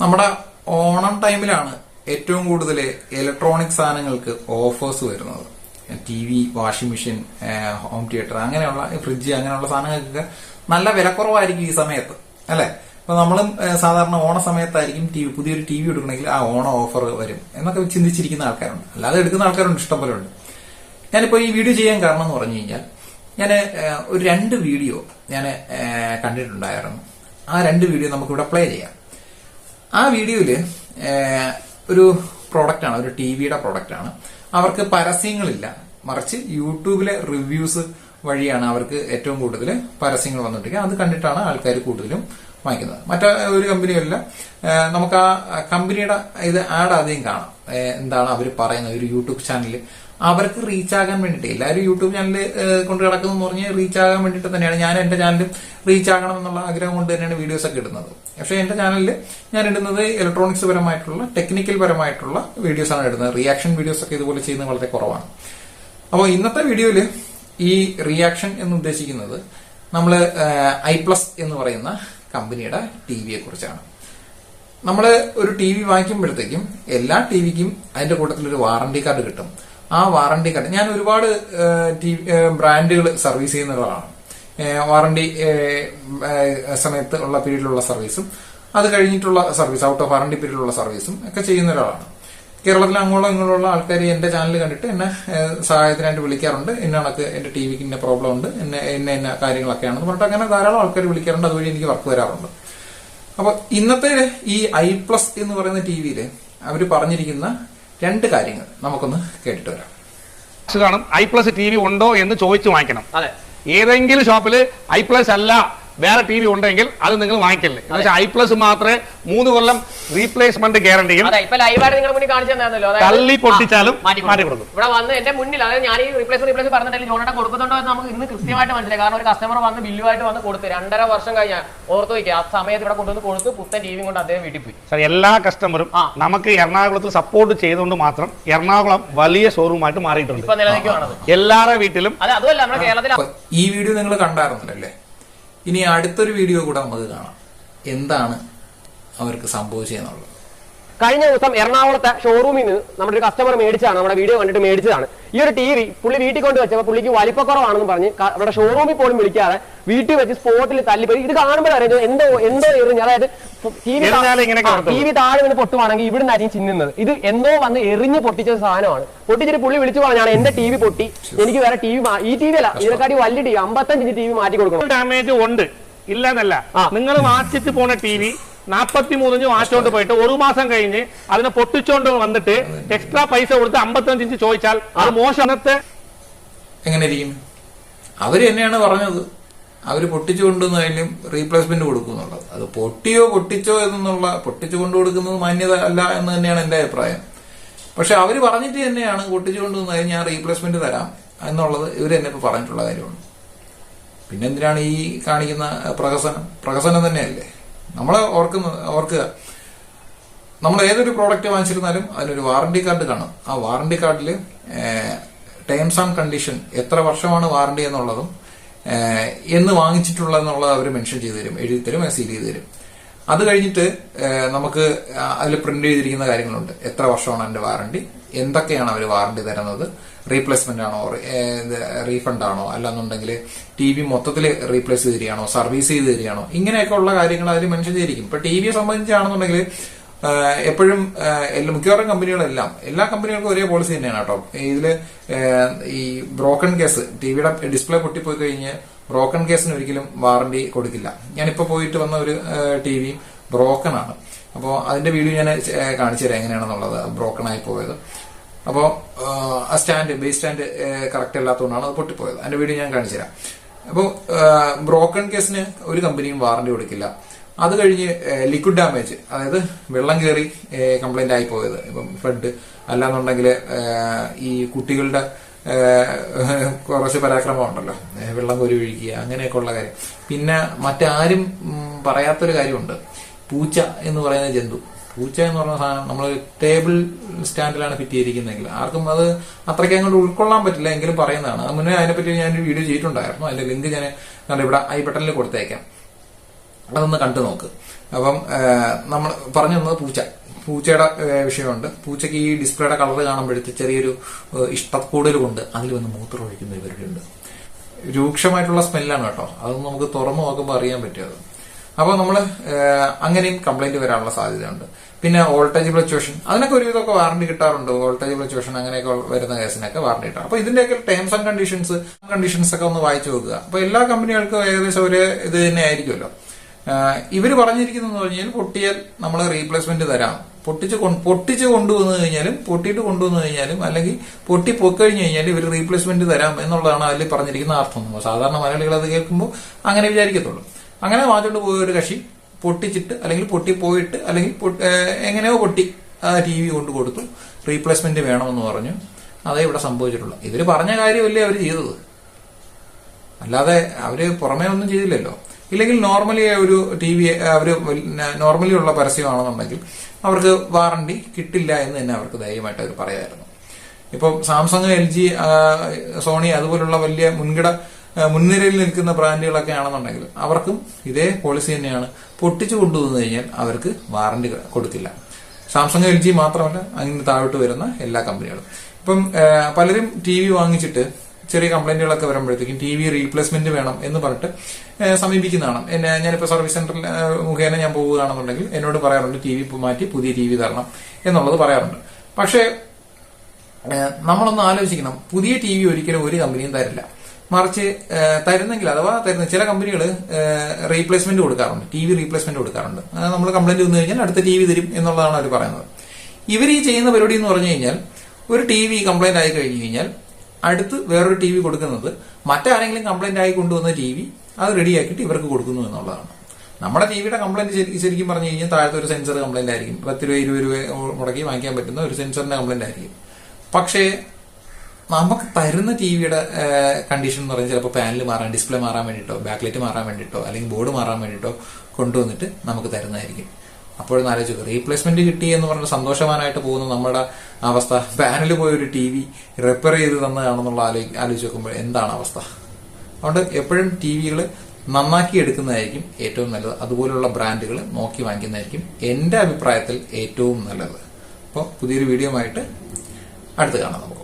നമ്മുടെ ഓണം ടൈമിലാണ് ഏറ്റവും കൂടുതൽ ഇലക്ട്രോണിക് സാധനങ്ങൾക്ക് ഓഫേഴ്സ് വരുന്നത്. TV washing machine home theatre അങ്ങനെയുള്ള ഫ്രിഡ്ജ് അങ്ങനെയുള്ള സാധനങ്ങൾക്കൊക്കെ നല്ല വിലക്കുറവായിരിക്കും ഈ സമയത്ത് അല്ലേ? അപ്പൊ നമ്മളും സാധാരണ ഓണ സമയത്തായിരിക്കും ടി വി പുതിയൊരു ടി വി എടുക്കണമെങ്കിൽ ആ ഓണം ഓഫർ വരും എന്നൊക്കെ ചിന്തിച്ചിരിക്കുന്ന ആൾക്കാരുണ്ട്. അല്ലാതെ എടുക്കുന്ന ആൾക്കാരുണ്ട് ഇഷ്ടംപോലെ ഉണ്ട് ഞാനിപ്പോൾ ഈ വീഡിയോ ചെയ്യാൻ കാരണം എന്ന് പറഞ്ഞു കഴിഞ്ഞാൽ ഞാൻ ഒരു രണ്ട് വീഡിയോ ഞാൻ കണ്ടിട്ടുണ്ടായിരുന്നു. ആ രണ്ട് വീഡിയോ നമുക്കിവിടെ പ്ലേ ചെയ്യാം. ആ വീഡിയോയിൽ ഒരു പ്രോഡക്റ്റ് ആണ് ഒരു ടി വിയുടെ പ്രോഡക്റ്റ് ആണ്. അവർക്ക് പരസ്യങ്ങളില്ല. മറിച്ച് യൂട്യൂബിലെ റിവ്യൂസ് വഴിയാണ് അവർക്ക് ഏറ്റവും കൂടുതൽ പരസ്യങ്ങൾ വന്നിട്ടിരിക്കുക അത് കണ്ടിട്ടാണ് ആൾക്കാർ കൂടുതലും വാങ്ങിക്കുന്നത്. മറ്റേ ഒരു കമ്പനിയല്ല നമുക്ക് ആ കമ്പനിയുടെ ഇത് ആഡ് ആദ്യം കാണാം. എന്താണ് അവർ പറയുന്നത്? ഒരു യൂട്യൂബ് ചാനലിൽ അവർക്ക് റീച്ച് ആകാൻ വേണ്ടിയിട്ട് എല്ലാവരും യൂട്യൂബ് ചാനൽ കൊണ്ട് കിടക്കുന്നു പറഞ്ഞ് റീച്ച് ആകാൻ വേണ്ടിയിട്ട് തന്നെയാണ്. ഞാൻ എന്റെ ചാനലിൽ റീച്ച് ആകണം എന്നുള്ള ആഗ്രഹം കൊണ്ട് തന്നെയാണ് വീഡിയോസ് ഒക്കെ ഇടുന്നത്. പക്ഷെ എന്റെ ചാനലിൽ ഞാൻ ഇടുന്നത് ഇലക്ട്രോണിക്സ് പരമായിട്ടുള്ള ടെക്നിക്കൽ പരമായിട്ടുള്ള വീഡിയോസ് ആണ് ഇടുന്നത്. റിയാക്ഷൻ വീഡിയോസ് ഒക്കെ ഇതുപോലെ ചെയ്യുന്നത് വളരെ കുറവാണ്. അപ്പോൾ ഇന്നത്തെ വീഡിയോയിൽ ഈ റിയാക്ഷൻ എന്ന് ഉദ്ദേശിക്കുന്നത് നമ്മൾ ഐ പ്ലസ് എന്ന് പറയുന്ന കമ്പനിയുടെ ടി വിയെ കുറിച്ചാണ്. നമ്മൾ ഒരു ടി വി വാങ്ങിക്കുമ്പോഴത്തേക്കും എല്ലാ ടി വിക്കും അതിന്റെ കൂട്ടത്തിൽ ഒരു വാറണ്ടി കാർഡ് കിട്ടും. ആ വാറണ്ടി കാർഡ് ഞാൻ ഒരുപാട് ബ്രാൻഡുകൾ സർവീസ് ചെയ്യുന്ന ഒരാളാണ് വാറണ്ടി സമയത്ത് ഉള്ള പീരീഡിലുള്ള സർവീസും അത് കഴിഞ്ഞിട്ടുള്ള സർവീസ് ഔട്ട് ഓഫ് വാറണ്ടി പീരീഡിലുള്ള സർവീസും ഒക്കെ ചെയ്യുന്ന ഒരാളാണ് കേരളത്തിൽ അങ്ങോളം ഇങ്ങോട്ടുള്ള ആൾക്കാർ എന്റെ ചാനൽ കണ്ടിട്ട് എന്നെ സഹായത്തിനായിട്ട് വിളിക്കാറുണ്ട്. എന്നാണക്ക് എന്റെ ടി വിക്ക് ഇന്ന പ്രോബ്ലം ഉണ്ട്. എന്നെ എന്നെ എന്ന കാര്യങ്ങളൊക്കെയാണെന്ന് പറഞ്ഞിട്ട് അങ്ങനെ ധാരാളം ആൾക്കാർ വിളിക്കാറുണ്ട്. അതുവഴി എനിക്ക് വർക്ക് വരാറുണ്ട്. അപ്പൊ ഇന്നത്തെ ഈ ഐ പ്ലസ് എന്ന് പറയുന്ന ടി വിയിൽ അവർ പറഞ്ഞിരിക്കുന്ന രണ്ട് കാര്യങ്ങൾ നമുക്കൊന്ന് കേട്ടിട്ട് വരാം. കാണും. ഐ പ്ലസ് ടി വി ഉണ്ടോ എന്ന് ചോദിച്ചു വാങ്ങിക്കണം. അതെ. ഏതെങ്കിലും ഷോപ്പിൽ ഐ പ്ലസ് അല്ല. വേറെ ടി വി ഉണ്ടെങ്കിൽ അത് നിങ്ങൾ വാങ്ങിക്കല്ലേ. എന്ന് വെച്ചാൽ ഐ പ്ലസ് മാത്രമേ മൂന്ന് കൊല്ലം റീപ്ലേസ്മെന്റ് ഗ്യാരണ്ടിയും അതെ ഇപ്പൊ ലൈവായിട്ട് നിങ്ങളുടെ മുന്നിൽ കാണിച്ചു തന്നാണല്ലോ തള്ളി പൊട്ടിച്ചാലും മാറ്റി കൊടുക്കും. ഇവിടെ വന്ന് എന്റെ മുന്നിൽ അതായത് ഞാൻ ഈ റീപ്ലേസ് റീപ്ലേസ് പറഞ്ഞിട്ടില്ല ജോണേട്ടൻ കൊടുക്കുന്നുണ്ടോ എന്ന് നമുക്ക് ഇന്ന് കൃത്യമായിട്ട് മനസ്സിലായി. കാരണം ഒരു കസ്റ്റമർ വന്ന് ബില്ലുമായിട്ട് വന്ന് കൊടുത്ത് രണ്ടര വർഷം കഴിഞ്ഞാൽ ഓർത്ത് വയ്ക്കുക ആ സമയത്ത് ഇവിടെ കൊണ്ടുവന്ന് കൊടുത്ത് പുത്തൻ ടി വി കൊണ്ട് അദ്ദേഹം വീട്ടിൽ പോയി. സാർ എല്ലാ കസ്റ്റമറും. നമുക്ക് എറണാകുളത്ത് സപ്പോർട്ട് ചെയ്തുകൊണ്ട് മാത്രം എറണാകുളം വലിയ ഷോറൂമായിട്ട് മാറിയിട്ടുണ്ട്. എല്ലാവരുടെ വീട്ടിലും അതെ അതുമല്ല നമ്മുടെ കേരളത്തിൽ ഈ വീഡിയോ നിങ്ങൾ കണ്ടായിരുന്നല്ലേ ഇനി അടുത്തൊരു വീഡിയോ കൂടെ നമുക്ക് കാണാം. എന്താണ് അവർക്ക് സംഭവിച്ചതെന്നുള്ളത് കഴിഞ്ഞ ദിവസം എറണാകുളത്തെ ഷോറൂമിൽ നിന്ന് നമ്മുടെ ഒരു കസ്റ്റമർ മേടിച്ചാണ് നമ്മുടെ വീഡിയോ കണ്ടിട്ട് മേടിച്ചതാണ്. ഈ ഒരു ടി വി പുള്ളി വീട്ടിൽ കൊണ്ട് വെച്ചപ്പോൾ പുള്ളിക്ക് വലിപ്പക്കുറവാണെന്ന് പറഞ്ഞ് അവിടെ ഷോറൂമിൽ പോലും വിളിക്കാതെ വീട്ടിൽ വെച്ച് സ്പോട്ടിൽ തല്ലിപ്പോയി ഇത് കാണുമ്പോൾ അറിയാം എന്തോ എന്തോ എറിഞ്ഞ് അതായത് ടി വി. ടി താഴെ വീണ് പൊട്ടുവാണെങ്കിൽ ഇവിടെ ആയിരിക്കും ചിന്നുന്നത്. ഇത് എന്തോ വന്ന് എറിഞ്ഞ് പൊട്ടിച്ച സാധനമാണ്. പൊട്ടിച്ചിട്ട് പുള്ളി വിളിച്ചു പറഞ്ഞാണ് എന്റെ ടി വി പൊട്ടി. എനിക്ക് വേറെ ടി വി ഈ ടി വി അല്ല ഇതിനെക്കാട്ടി വലിയ ടി വി അമ്പത്തഞ്ച് ഇഞ്ച് ടി വി മാറ്റി കൊടുക്കണം. ഡാമേജ് ഉണ്ട്. ഇല്ലെന്നല്ല നിങ്ങൾ വാങ്ങിച്ചിട്ട് പോണ ടി വി നാപ്പത്തി മൂന്നിഞ്ച് വാങ്ങിച്ചോണ്ട് പോയിട്ട് ഒരു മാസം കഴിഞ്ഞ് അതിനെ പൊട്ടിച്ചോണ്ട് വന്നിട്ട് എക്സ്ട്രാ പൈസ കൊടുത്ത് അമ്പത്തഞ്ച് ഇഞ്ച് ചോദിച്ചാൽ അത് മോശം. എങ്ങനെയിരിക്കും എങ്ങനെ ഇരിക്കും? അവർ തന്നെയാണ് പറഞ്ഞത്. അവർ പൊട്ടിച്ചു കൊണ്ടുവന്നതിലും റീപ്ലേസ്മെന്റ് കൊടുക്കും എന്നുള്ളത് അത് പൊട്ടിയോ പൊട്ടിച്ചോ എന്നുള്ള പൊട്ടിച്ചു കൊണ്ടു കൊടുക്കുന്നത് മാന്യത അല്ല എന്ന് തന്നെയാണ് എന്റെ അഭിപ്രായം. പക്ഷെ അവർ പറഞ്ഞിട്ട് തന്നെയാണ് പൊട്ടിച്ചു കൊണ്ടുവന്നതിന് ഞാൻ റീപ്ലേസ്മെന്റ് തരാം എന്നുള്ളത് ഇവർ തന്നെ ഇപ്പൊ പറഞ്ഞിട്ടുള്ള കാര്യമാണ്. പിന്നെന്തിനാണ് ഈ കാണിക്കുന്ന പ്രഹസനം? പ്രഹസനം തന്നെയല്ലേ? നമ്മളെ ഓർക്കുന്ന ഓർക്കുക. നമ്മൾ ഏതൊരു പ്രോഡക്റ്റ് വാങ്ങിച്ചിരുന്നാലും അതിനൊരു വാറണ്ടി കാർഡ് കാണും. ആ വാറണ്ടി കാർഡിൽ ടേംസ് ആൻഡ് കണ്ടീഷൻ എത്ര വർഷമാണ് വാറണ്ടി എന്നുള്ളതും എന്ന് വാങ്ങിച്ചിട്ടുള്ളതെന്നുള്ളത് അവർ മെൻഷൻ ചെയ്തു തരും. എഴുതി തരും സീൽ ചെയ്ത് തരും. അത് കഴിഞ്ഞിട്ട് നമുക്ക് അതിൽ പ്രിന്റ് ചെയ്തിരിക്കുന്ന കാര്യങ്ങളുണ്ട്. എത്ര വർഷമാണ് അതിന്റെ വാറണ്ടി എന്തൊക്കെയാണ് അവർ വാറണ്ടി തരുന്നത്? റീപ്ലേസ്മെന്റ് ആണോ? റീഫണ്ട് ആണോ അല്ലാന്നുണ്ടെങ്കിൽ ടി വി മൊത്തത്തിൽ റീപ്ലേസ് ചെയ്ത് തരികയാണോ സർവീസ് ചെയ്ത് തരികയാണോ ഇങ്ങനെയൊക്കെ ഉള്ള കാര്യങ്ങൾ അതിൽ മെൻഷൻ ചെയ്തിരിക്കും. ഇപ്പൊ ടി വിയെ സംബന്ധിച്ചാണെന്നുണ്ടെങ്കിൽ എപ്പോഴും മിക്കവാറും കമ്പനികളെല്ലാം എല്ലാ കമ്പനികൾക്കും ഒരേ പോളിസി തന്നെയാണ് കേട്ടോ. ആഹ് ഈ ബ്രോക്കൺ കേസ് ടി വിയുടെ ഡിസ്പ്ലേ പൊട്ടിപ്പോയി കഴിഞ്ഞ് ബ്രോക്കൺ കേസിന് ഒരിക്കലും വാറണ്ടി കൊടുക്കില്ല. ഞാനിപ്പോ പോയിട്ട് വന്ന ഒരു ടി വി ബ്രോക്കൺ ആണ്. അപ്പോൾ അതിന്റെ വീഡിയോ ഞാൻ കാണിച്ചു തരാം എങ്ങനെയാണെന്നുള്ളത്. ബ്രോക്കൺ ആയി പോയത്. അപ്പോൾ ആ സ്റ്റാൻഡ് ബേസ് സ്റ്റാൻഡ് കറക്റ്റ് അല്ലാത്തതുകൊണ്ടാണ് അത് പൊട്ടിപ്പോയത്. അതിന്റെ വീഡിയോ ഞാൻ കാണിച്ചു തരാം. അപ്പോൾ ബ്രോക്കൺ കേസിന് ഒരു കമ്പനിയും വാറണ്ടി കൊടുക്കില്ല. അത് കഴിഞ്ഞ് ലിക്വിഡ് ഡാമേജ് അതായത് വെള്ളം കയറി കംപ്ലൈന്റ് ആയി പോയത്. ഇപ്പം ഫ്ലഡ് അല്ലാന്നുണ്ടെങ്കിൽ ഈ കുട്ടികളുടെ കുറച്ച് പരാക്രമം ഉണ്ടല്ലോ വെള്ളം കോരി ഒഴിക്കുക അങ്ങനെയൊക്കെ ഉള്ള കാര്യം. പിന്നെ മറ്റാരും പറയാത്തൊരു കാര്യമുണ്ട്. പൂച്ച എന്ന് പറയുന്ന ജന്തു. പൂച്ച എന്ന് പറഞ്ഞ സാധനം നമ്മൾ ടേബിൾ സ്റ്റാൻഡിലാണ് ഫിറ്റ് ചെയ്തിരിക്കുന്നതെങ്കിൽ ആർക്കും അത് അത്രയ്ക്ക് അങ്ങോട്ട് ഉൾക്കൊള്ളാൻ പറ്റില്ല എങ്കിലും പറയുന്നതാണ്. അത് മുന്നേ അതിനെപ്പറ്റി ഒരു വീഡിയോ ചെയ്തിട്ടുണ്ടായിരുന്നു. അതിന്റെ ലിങ്ക് ഞാൻ കണ്ട്. ഇവിടെ ഐ ബട്ടണിൽ കൊടുത്തേക്കാം അതൊന്ന് കണ്ടു നോക്ക്. അപ്പം നമ്മൾ പറഞ്ഞു തന്നത് പൂച്ച. പൂച്ചയുടെ വിഷയമുണ്ട്. പൂച്ചയ്ക്ക് ഈ ഡിസ്പ്ലേയുടെ കളർ കാണുമ്പോഴത്തെ ചെറിയൊരു ഇഷ്ടക്കൂടൽ കൊണ്ട് അതിൽ വന്ന് മൂത്രം ഒഴിക്കുന്ന ഇവരുണ്ട് രൂക്ഷമായിട്ടുള്ള സ്മെല്ലാണ് കേട്ടോ. അത് നമുക്ക് തുറന്നു നോക്കുമ്പോൾ അറിയാൻ പറ്റും അപ്പോൾ നമ്മൾ അങ്ങനെയും കംപ്ലൈന്റ് വരാനുള്ള സാധ്യതയുണ്ട്. പിന്നെ വോൾട്ടേജ് ഫ്ലക്ച്വേഷൻ അതിനൊക്കെ ഒരുവിധമൊക്കെ വാറണ്ടി കിട്ടാറുണ്ട്. വോൾട്ടേജ് ഫ്ലക്ച്വേഷൻ അങ്ങനെയൊക്കെ വരുന്ന കേസിനൊക്കെ വാറണ്ടി കിട്ടാം അപ്പോൾ ഇതിന്റെയൊക്കെ ടേംസ് ആൻഡ് കണ്ടീഷൻസ് കണ്ടീഷൻസ് ഒക്കെ ഒന്ന് വായിച്ചു നോക്കുക. അപ്പോൾ എല്ലാ കമ്പനികൾക്കും ഏകദേശം ഒരു ഇത് തന്നെ ആയിരിക്കുമല്ലോ. ഇവർ പറഞ്ഞിരിക്കുന്നതെന്ന് പറഞ്ഞാൽ പൊട്ടിയാൽ നമ്മൾ റീപ്ലേസ്മെന്റ് തരാം. പൊട്ടിച്ച് പൊട്ടിച്ച് കൊണ്ടുവന്നു കഴിഞ്ഞാലും പൊട്ടിയിട്ട് കൊണ്ടുവന്നു കഴിഞ്ഞാലും അല്ലെങ്കിൽ പൊട്ടി പൊക്കഴിഞ്ഞു കഴിഞ്ഞാൽ ഇവർ റീപ്ലേസ്മെന്റ് തരാം എന്നുള്ളതാണ് അതിൽ പറഞ്ഞിരിക്കുന്ന അർത്ഥം. സാധാരണ മലയാളികൾ അത് കേൾക്കുമ്പോൾ അങ്ങനെ വിചാരിക്കത്തുള്ളൂ. അങ്ങനെ വാങ്ങിച്ചുകൊണ്ട് പോയ ഒരു കക്ഷി പൊട്ടിച്ചിട്ട് അല്ലെങ്കിൽ പൊട്ടി പോയിട്ട് അല്ലെങ്കിൽ എങ്ങനെയോ പൊട്ടി ആ ടി വി കൊണ്ട് കൊടുത്തു. റീപ്ലേസ്മെന്റ് വേണമെന്ന് പറഞ്ഞു. അതേ ഇവിടെ സംഭവിച്ചിട്ടുള്ളൂ. ഇവർ പറഞ്ഞ കാര്യമല്ലേ അവർ ചെയ്തത്. അല്ലാതെ അവർ പുറമേ ഒന്നും ചെയ്തില്ലല്ലോ. ഇല്ലെങ്കിൽ നോർമലി ഒരു ടി വി അവർ നോർമലി ഉള്ള പരസ്യമാണെന്നുണ്ടെങ്കിൽ അവർക്ക് വാറണ്ടി കിട്ടില്ല എന്ന് തന്നെ അവർക്ക് ധൈര്യമായിട്ട് അവർ പറയായിരുന്നു. ഇപ്പം സാംസങ് എൽ ജി സോണി അതുപോലുള്ള വലിയ മുൻകിട മുൻനിരയിൽ നിൽക്കുന്ന ബ്രാൻഡുകളൊക്കെ ആണെന്നുണ്ടെങ്കിൽ അവർക്കും ഇതേ പോളിസി തന്നെയാണ്. പൊട്ടിച്ചു കൊണ്ടുവന്നു കഴിഞ്ഞാൽ അവർക്ക് വാറണ്ടി കൊടുക്കില്ല സാംസങ് എൽ ജി മാത്രമല്ല അങ്ങനെ താഴോട്ട് വരുന്ന എല്ലാ കമ്പനികളും ഇപ്പം പലരും ടി വി വാങ്ങിച്ചിട്ട് ചെറിയ കംപ്ലൈന്റുകളൊക്കെ വരുമ്പോഴത്തേക്കും ടി വി റീപ്ലേസ്മെന്റ് വേണം എന്ന് പറഞ്ഞിട്ട് സമീപിക്കുന്നതാണ് എന്നെ ഞാനിപ്പോൾ സർവീസ് സെന്ററിൽ മുഖേന ഞാൻ പോവുകയാണെന്നുണ്ടെങ്കിൽ എന്നോട് പറയാറുണ്ട് ടി വി മാറ്റി പുതിയ ടി വി തരണം എന്നുള്ളത് പറയാറുണ്ട്. പക്ഷേ നമ്മളൊന്ന് ആലോചിക്കണം. പുതിയ ടി വി ഒരിക്കലും ഒരു കമ്പനിയും തരില്ല. മറിച്ച് തരുന്നെങ്കിൽ അഥവാ തരുന്ന ചില കമ്പനികൾ റീപ്ലേസ്മെന്റ് കൊടുക്കാറുണ്ട്. ടി വി റീപ്ലേസ്മെന്റ് കൊടുക്കാറുണ്ട്. നമ്മൾ കംപ്ലൈന്റ് വന്നു കഴിഞ്ഞാൽ അടുത്ത ടി വി തരും എന്നുള്ളതാണ് അവർ പറയുന്നത്. ഇവർ ഈ ചെയ്യുന്ന പരിപാടി എന്ന് പറഞ്ഞു കഴിഞ്ഞാൽ ഒരു ടി വി കംപ്ലൈന്റ് ആയി കഴിഞ്ഞു കഴിഞ്ഞാൽ അടുത്ത് വേറൊരു ടി വി കൊടുക്കുന്നത്. മറ്റാരെങ്കിലും കംപ്ലൈന്റ് ആയി കൊണ്ടുവന്ന ടി വി അത് റെഡിയാക്കിയിട്ട് ഇവർക്ക് കൊടുക്കുന്നു എന്നുള്ളതാണ്. നമ്മുടെ ടിവിയുടെ കംപ്ലൈന്റ് ശരിക്കും പറഞ്ഞു കഴിഞ്ഞാൽ താഴത്തെ ഒരു സെൻസർ കംപ്ലൈന്റ് ആയിരിക്കും. പത്ത് രൂപ ഇരുപത് രൂപ മുടക്കി വാങ്ങിക്കാൻ പറ്റുന്ന ഒരു സെൻസറിന്റെ കംപ്ലൈന്റ് ആയിരിക്കും. പക്ഷേ നമുക്ക് തരുന്ന ടി വിയുടെ കണ്ടീഷൻ എന്ന് പറഞ്ഞാൽ ചിലപ്പോൾ പാനൽ മാറാൻ ഡിസ്പ്ലേ മാറാൻ വേണ്ടിയിട്ടോ ബാക്ക്ലൈറ്റ് മാറാൻ വേണ്ടിയിട്ടോ അല്ലെങ്കിൽ ബോർഡ് മാറാൻ വേണ്ടിയിട്ടോ കൊണ്ടുവന്നിട്ട് നമുക്ക് തരുന്നതായിരിക്കും. അപ്പോഴൊന്ന് ആലോചിക്കുക റീപ്ലേസ്മെന്റ് കിട്ടി എന്ന് പറഞ്ഞ സന്തോഷവാനായിട്ട് പോകുന്ന നമ്മുടെ അവസ്ഥ. പാനൽ പോയ ഒരു ടി വി റിപ്പയർ ചെയ്ത് തന്നതാണെന്നുള്ള ആലോചി ആലോചിച്ച് നോക്കുമ്പോൾ എന്താണ് അവസ്ഥ? അതുകൊണ്ട് എപ്പോഴും ടി വികൾ നന്നാക്കി എടുക്കുന്നതായിരിക്കും ഏറ്റവും നല്ലത്. അതുപോലുള്ള ബ്രാൻഡുകൾ നോക്കി വാങ്ങിക്കുന്നതായിരിക്കും എന്റെ അഭിപ്രായത്തിൽ ഏറ്റവും നല്ലത്. അപ്പോൾ പുതിയൊരു വീഡിയോ ആയിട്ട് അടുത്ത് കാണാം നമുക്ക്.